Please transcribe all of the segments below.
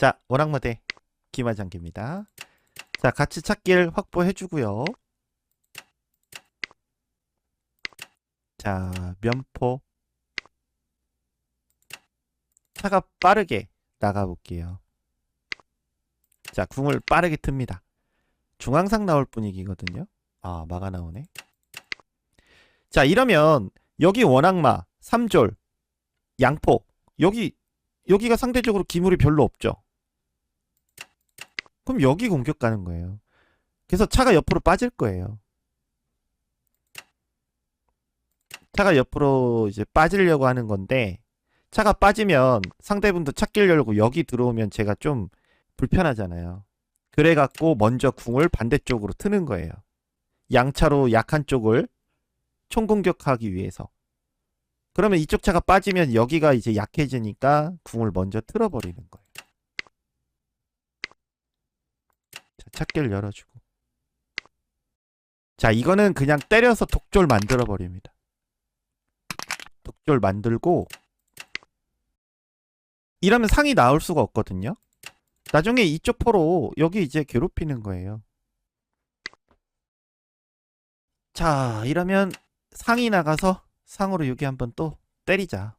자, 원악마대 기마장기입니다. 자, 같이 찾길 확보해 주고요. 자, 면포. 차가 빠르게 나가볼게요. 자, 궁을 빠르게 틉니다. 중앙상 나올 분위기거든요. 아, 마가 나오네. 자, 이러면 여기 원악마, 삼졸, 양포. 여기 여기가 상대적으로 기물이 별로 없죠. 그럼 여기 공격 가는 거예요. 그래서 차가 옆으로 빠질 거예요. 차가 옆으로 이제 빠지려고 하는 건데 차가 빠지면 상대분도 찾길 열고 여기 들어오면 제가 좀 불편하잖아요. 그래갖고 먼저 궁을 반대쪽으로 트는 거예요. 양차로 약한 쪽을 총공격하기 위해서. 그러면 이쪽 차가 빠지면 여기가 이제 약해지니까 궁을 먼저 틀어버리는 거예요. 자, 찾기를 열어주고. 자, 이거는 그냥 때려서 독졸 만들어 버립니다. 독졸 만들고 이러면 상이 나올 수가 없거든요. 나중에 이쪽 포로 여기 이제 괴롭히는 거예요. 자, 이러면 상이 나가서 상으로 여기 한번 또 때리자.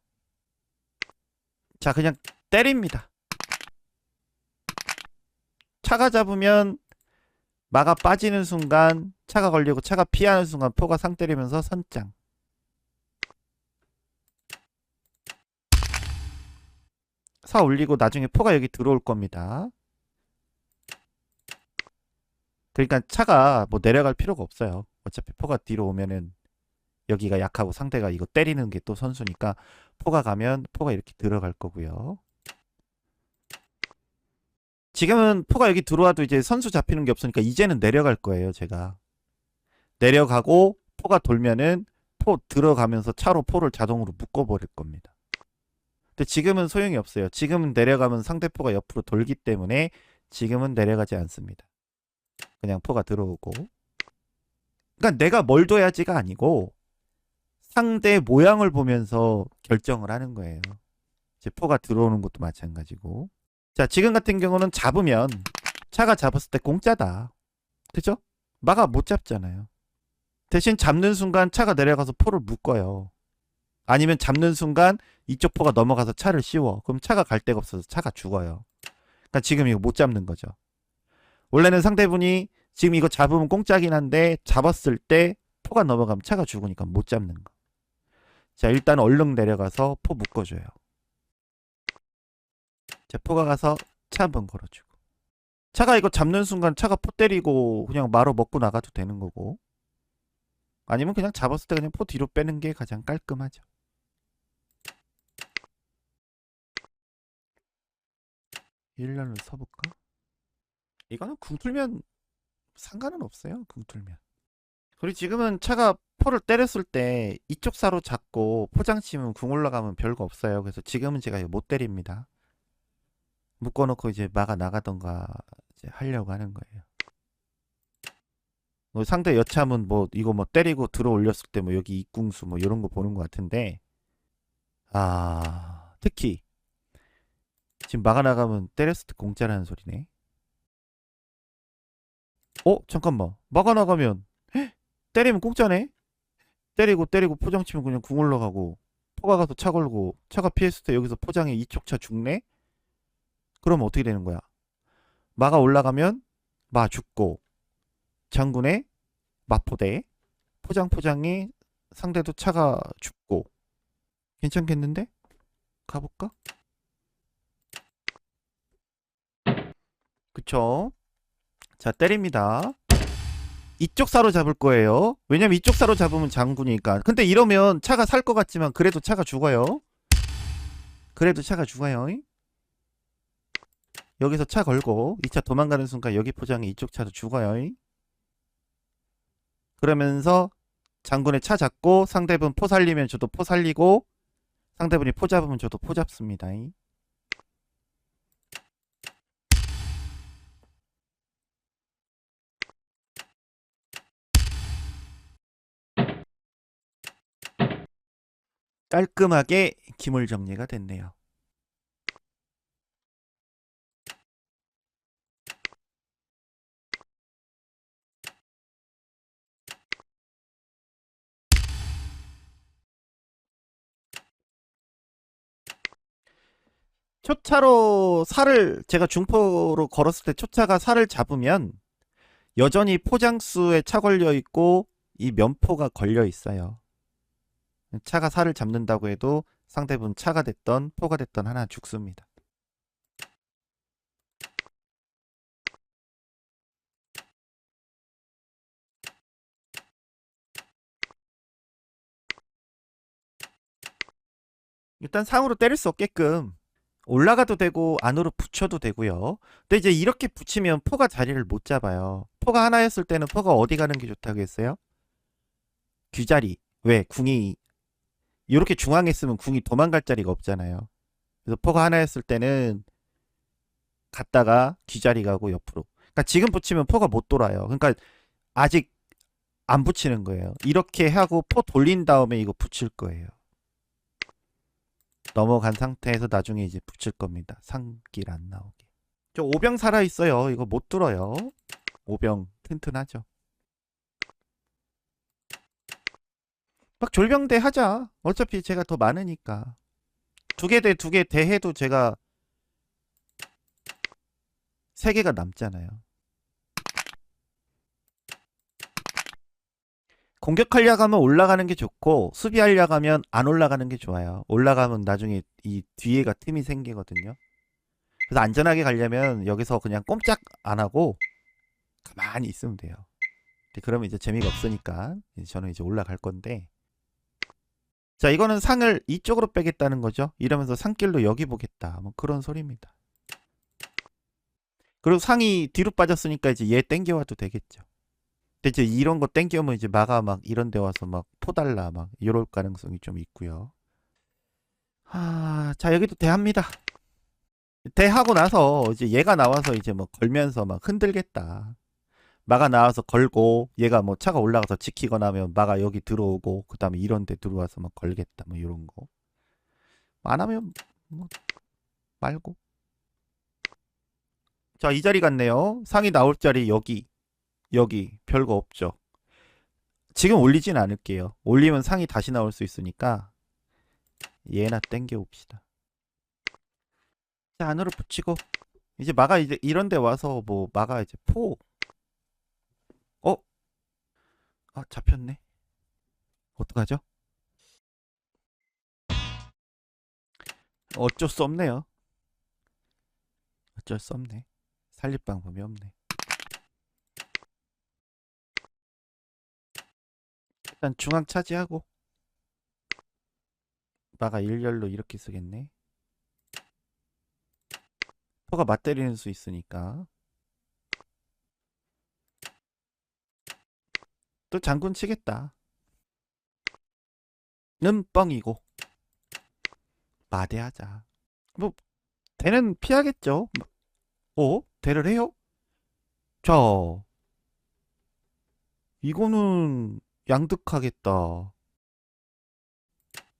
자, 그냥 때립니다. 차가 잡으면 마가 빠지는 순간 차가 걸리고 차가 피하는 순간 포가 상 때리면서 선장. 사 올리고 나중에 포가 여기 들어올 겁니다. 그러니까 차가 뭐 내려갈 필요가 없어요. 어차피 포가 뒤로 오면은 여기가 약하고 상대가 이거 때리는 게 또 선수니까 포가 가면 포가 이렇게 들어갈 거고요. 지금은 포가 여기 들어와도 이제 선수 잡히는 게 없으니까 이제는 내려갈 거예요, 제가. 내려가고 포가 돌면은 포 들어가면서 차로 포를 자동으로 묶어버릴 겁니다. 근데 지금은 소용이 없어요. 지금은 내려가면 상대 포가 옆으로 돌기 때문에 지금은 내려가지 않습니다. 그냥 포가 들어오고. 그러니까 내가 뭘 둬야지가 아니고 상대 모양을 보면서 결정을 하는 거예요. 제 포가 들어오는 것도 마찬가지고. 자, 지금 같은 경우는 잡으면 차가 잡았을 때 공짜다. 그죠? 마가 못 잡잖아요. 대신 잡는 순간 차가 내려가서 포를 묶어요. 아니면 잡는 순간 이쪽 포가 넘어가서 차를 씌워. 그럼 차가 갈 데가 없어서 차가 죽어요. 그러니까 지금 이거 못 잡는 거죠. 원래는 상대분이 지금 이거 잡으면 공짜긴 한데 잡았을 때 포가 넘어가면 차가 죽으니까 못 잡는 거. 자, 일단 얼른 내려가서 포 묶어줘요. 자, 포가 가서 차 한 번 걸어주고. 차가 이거 잡는 순간 차가 포 때리고 그냥 마로 먹고 나가도 되는 거고. 아니면 그냥 잡았을 때 그냥 포 뒤로 빼는 게 가장 깔끔하죠. 일년을 서볼까? 이거는 궁 틀면 상관은 없어요. 궁 틀면. 그리고 지금은 차가 포를 때렸을 때 이쪽 사로 잡고 포장 치면 궁 올라가면 별거 없어요. 그래서 지금은 제가 못 때립니다. 묶어놓고 이제 마가 나가던가 이제 하려고 하는 거예요. 뭐 상대 여참은 뭐 이거 뭐 때리고 들어 올렸을 때 뭐 여기 입궁수 뭐 이런 거 보는 것 같은데 아 특히 지금 마가 나가면 때렸을 때 공짜라는 소리네. 어 잠깐만 마가 나가면 헉, 때리면 공짜네. 때리고 때리고 포장 치면 그냥 궁 올라가고 포가 가서 차 걸고 차가 피했을 때 여기서 포장에 이쪽 차 죽네. 그럼 어떻게 되는 거야? 마가 올라가면 마 죽고 장군의 마포대 포장 포장이 상대도 차가 죽고 괜찮겠는데? 가볼까? 그쵸? 자 때립니다. 이쪽 사로 잡을 거예요. 왜냐면 이쪽 사로 잡으면 장군이니까. 근데 이러면 차가 살 것 같지만 그래도 차가 죽어요. 그래도 차가 죽어요. 여기서 차 걸고 2차 도망가는 순간 여기 포장에 이쪽 차도 죽어요. 그러면서 장군의 차 잡고 상대분 포 살리면 저도 포 살리고 상대분이 포 잡으면 저도 포 잡습니다. 깔끔하게 기물 정리가 됐네요. 초차로 살을 제가 중포로 걸었을 때 초차가 살을 잡으면 여전히 포장수에 차 걸려 있고 이 면포가 걸려 있어요. 차가 살을 잡는다고 해도 상대분 차가 됐던 포가 됐던 하나 죽습니다. 일단 상으로 때릴 수 없게끔 올라가도 되고 안으로 붙여도 되고요. 근데 이제 이렇게 붙이면 포가 자리를 못 잡아요. 포가 하나였을 때는 포가 어디 가는 게 좋다고 했어요? 귀자리. 왜? 궁이 이렇게 중앙에 있으면 궁이 도망갈 자리가 없잖아요. 그래서 포가 하나였을 때는 갔다가 귀자리 가고 옆으로. 그러니까 지금 붙이면 포가 못 돌아요. 그러니까 아직 안 붙이는 거예요. 이렇게 하고 포 돌린 다음에 이거 붙일 거예요. 넘어간 상태에서 나중에 이제 붙일 겁니다. 상길 안 나오게. 저 오병 살아 있어요. 이거 못 들어요. 오병 튼튼하죠. 막 졸병대 하자. 어차피 제가 더 많으니까. 두 개 대 두 개 대해도 제가 세 개가 남잖아요. 공격하려고 하면 올라가는 게 좋고 수비하려고 하면 안 올라가는 게 좋아요. 올라가면 나중에 이 뒤에가 틈이 생기거든요. 그래서 안전하게 가려면 여기서 그냥 꼼짝 안 하고 가만히 있으면 돼요. 그러면 이제 재미가 없으니까 이제 저는 이제 올라갈 건데 자 이거는 상을 이쪽으로 빼겠다는 거죠. 이러면서 상길로 여기 보겠다. 뭐 그런 소리입니다. 그리고 상이 뒤로 빠졌으니까 이제 얘 땡겨와도 되겠죠. 이제 이런 거 땡겨오면 이제 마가 막 이런 데 와서 막 포달라 막 이럴 가능성이 좀 있고요. 아, 자 여기도 대합니다. 대하고 나서 이제 얘가 나와서 이제 뭐 걸면서 막 흔들겠다. 마가 나와서 걸고 얘가 뭐 차가 올라가서 지키거나 하면 마가 여기 들어오고 그다음에 이런 데 들어와서 막 걸겠다. 뭐 이런 거. 안 하면 뭐 말고. 자, 이 자리 같네요. 상이 나올 자리 여기. 여기 별거 없죠. 지금 올리진 않을게요. 올리면 상이 다시 나올 수 있으니까 얘나 땡겨 봅시다. 자, 안으로 붙이고 이제 마가 이제 이런 데 와서 뭐 마가 이제 포 어? 아, 잡혔네. 어떡하죠? 어쩔 수 없네요. 어쩔 수 없네. 살릴 방법이 없네. 일단 중앙 차지하고 마가 일렬로 이렇게 쓰겠네. 포가 맞때리는 수 있으니까. 또 장군 치겠다. 는 뻥이고. 마대하자. 뭐 대는 피하겠죠. 어? 대를 해요? 자. 이거는 양득하겠다.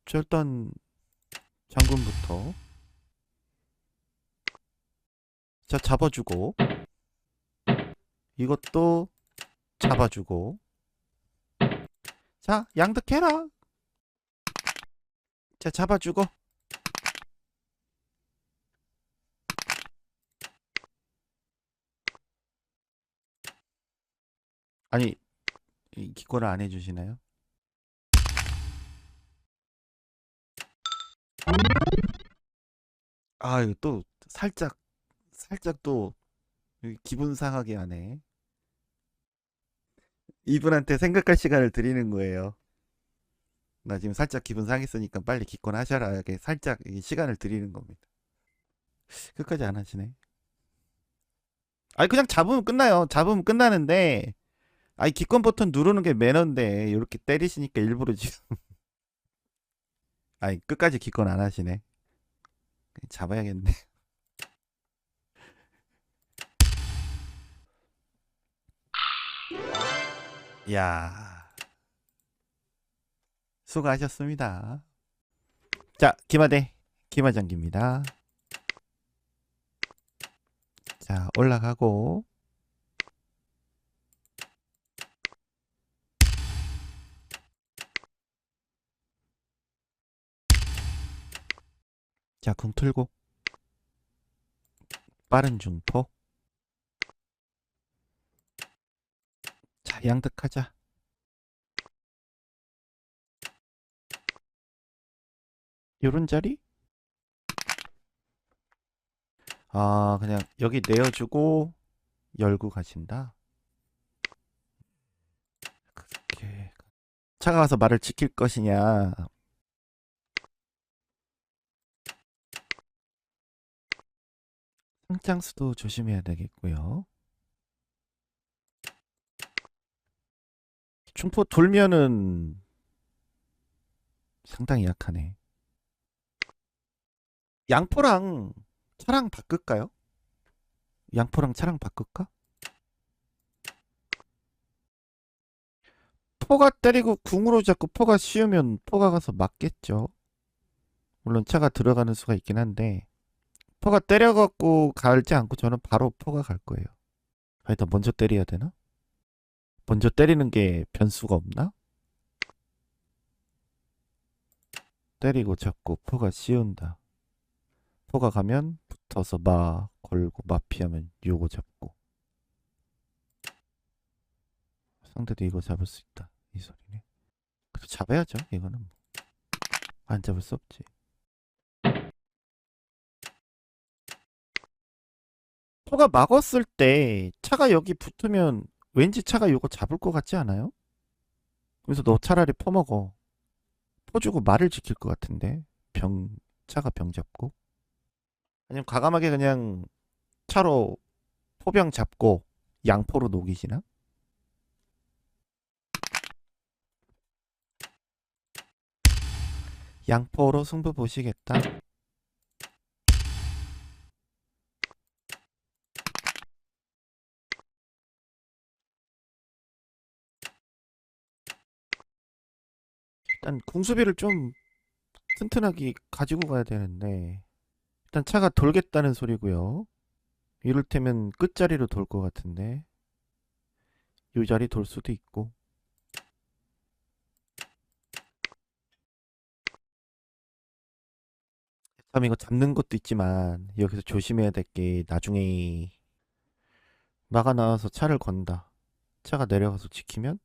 자, 일단 장군부터. 자 잡아주고. 이것도 잡아주고. 자 양득해라. 자 잡아주고. 아니 이 기권을 안 해주시나요? 아, 이거 또 살짝 살짝 또 기분 상하게 하네. 이분한테 생각할 시간을 드리는 거예요. 나 지금 살짝 기분 상했으니까 빨리 기권하셔라. 이렇게 살짝 이 시간을 드리는 겁니다. 끝까지 안 하시네. 아니 그냥 잡으면 끝나요. 잡으면 끝나는데 아니 기권 버튼 누르는 게 매너인데 이렇게 때리시니까 일부러 지금 아니 끝까지 기권 안 하시네. 잡아야겠네. 야 수고하셨습니다. 자, 김하대 김하장기입니다. 자, 올라가고 자, 궁 틀고 빠른 중포. 자, 양득하자. 요런 자리? 아, 그냥 여기 내어주고 열고 가신다. 그렇게 차가 와서 말을 지킬 것이냐? 상장수도 조심해야 되겠고요. 중포 돌면은 상당히 약하네. 양포랑 차랑 바꿀까요? 양포랑 차랑 바꿀까? 포가 때리고 궁으로 잡고 포가 씌우면 포가 가서 맞겠죠. 물론 차가 들어가는 수가 있긴 한데 포가 때려갖고 갈지 않고 저는 바로 포가 갈 거예요. 일단 먼저 때려야 되나? 먼저 때리는 게 변수가 없나? 때리고 잡고 포가 씌운다. 포가 가면 붙어서 마 걸고 마 피하면 요거 잡고 상대도 이거 잡을 수 있다 이 소리네 그래도 잡아야죠 이거는 뭐. 안 잡을 수 없지 포가 막았을 때 차가 여기 붙으면 왠지 차가 요거 잡을 것 같지 않아요? 그래서 너 차라리 포 먹어 포 주고 말을 지킬 것 같은데 병 차가 병 잡고 아니면 과감하게 그냥 차로 포병 잡고 양포로 녹이시나? 양포로 승부 보시겠다. 일단 궁수비를 좀 튼튼하게 가지고 가야 되는데 일단 차가 돌겠다는 소리고요. 이를테면 끝자리로 돌 것 같은데 요 자리 돌 수도 있고 참 이거 잡는 것도 있지만 여기서 조심해야 될 게 나중에 마가 나와서 차를 건다. 차가 내려가서 지키면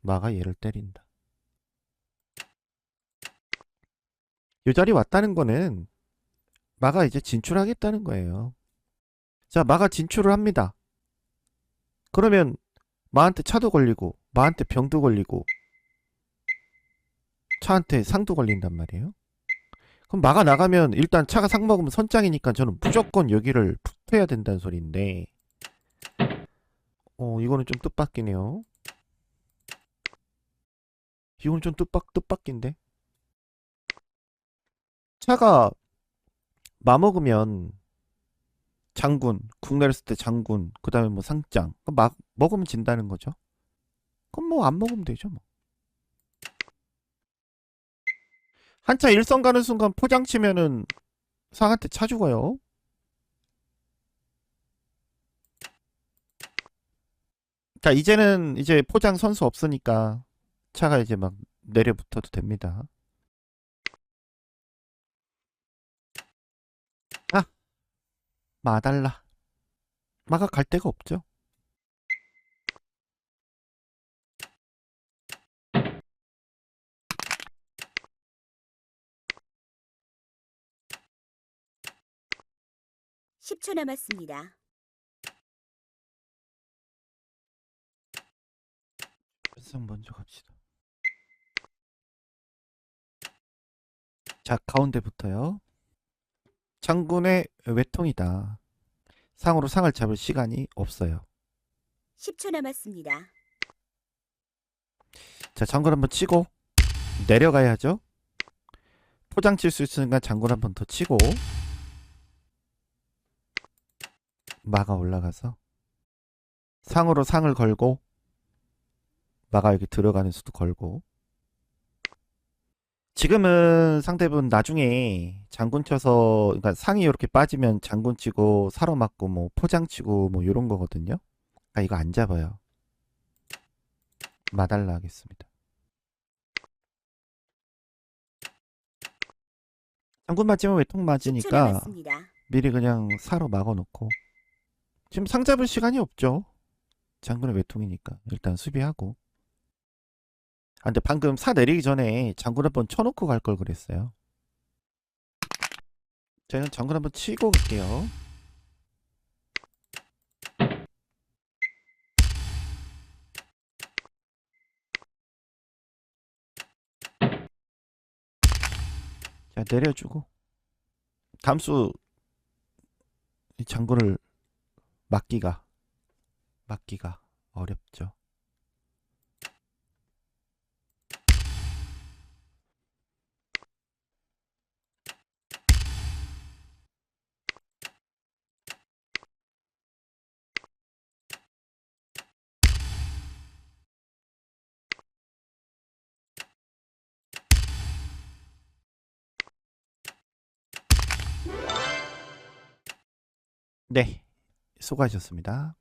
마가 얘를 때린다. 요 자리 왔다는 거는 마가 이제 진출하겠다는 거예요. 자, 마가 진출을 합니다. 그러면 마한테 차도 걸리고 마한테 병도 걸리고 차한테 상도 걸린단 말이에요. 그럼 마가 나가면 일단 차가 상 먹으면 선장이니까 저는 무조건 여기를 붙어야 된다는 소리인데 어 이거는 좀 뜻밖이네요. 이건 좀 뜻밖 뜻밖인데 차가 마 먹으면 장군, 국 내렸을 때 장군, 그 다음에 뭐 상장, 그럼 막 먹으면 진다는 거죠. 그럼 뭐 안 먹으면 되죠, 뭐. 한차 일성 가는 순간 포장 치면은 상한테 차 죽어요. 자, 이제는 이제 포장 선수 없으니까 차가 이제 막 내려붙어도 됩니다. 마달라. 마가 갈 데가 없죠. 십 초 남았습니다. 연상 먼저 갑시다. 자, 가운데부터요. 장군의 외통이다. 상으로 상을 잡을 시간이 없어요. 십초 남았습니다. 자, 장군 한번 치고 내려가야죠. 포장 칠 수 있으니까 장군 한번 더 치고 마가 올라가서 상으로 상을 걸고 마가 여기 들어가는 수도 걸고 지금은 상대분 나중에 장군 쳐서 그러니까 상이 이렇게 빠지면 장군 치고 사로 맞고 뭐 포장 치고 뭐 이런 거거든요. 아 이거 안 잡아요. 마달라 하겠습니다. 장군 맞으면 외통 10초 맞으니까. 미리 그냥 사로 막아놓고 지금 상 잡을 시간이 없죠. 장군의 외통이니까 일단 수비하고. 아 근데 방금 사 내리기 전에 장군 한번 쳐놓고 갈 걸 그랬어요. 저는 장군 한번 치고 갈게요. 자 내려주고 감수 이 장군을 막기가 막기가 어렵죠. 네, 수고하셨습니다.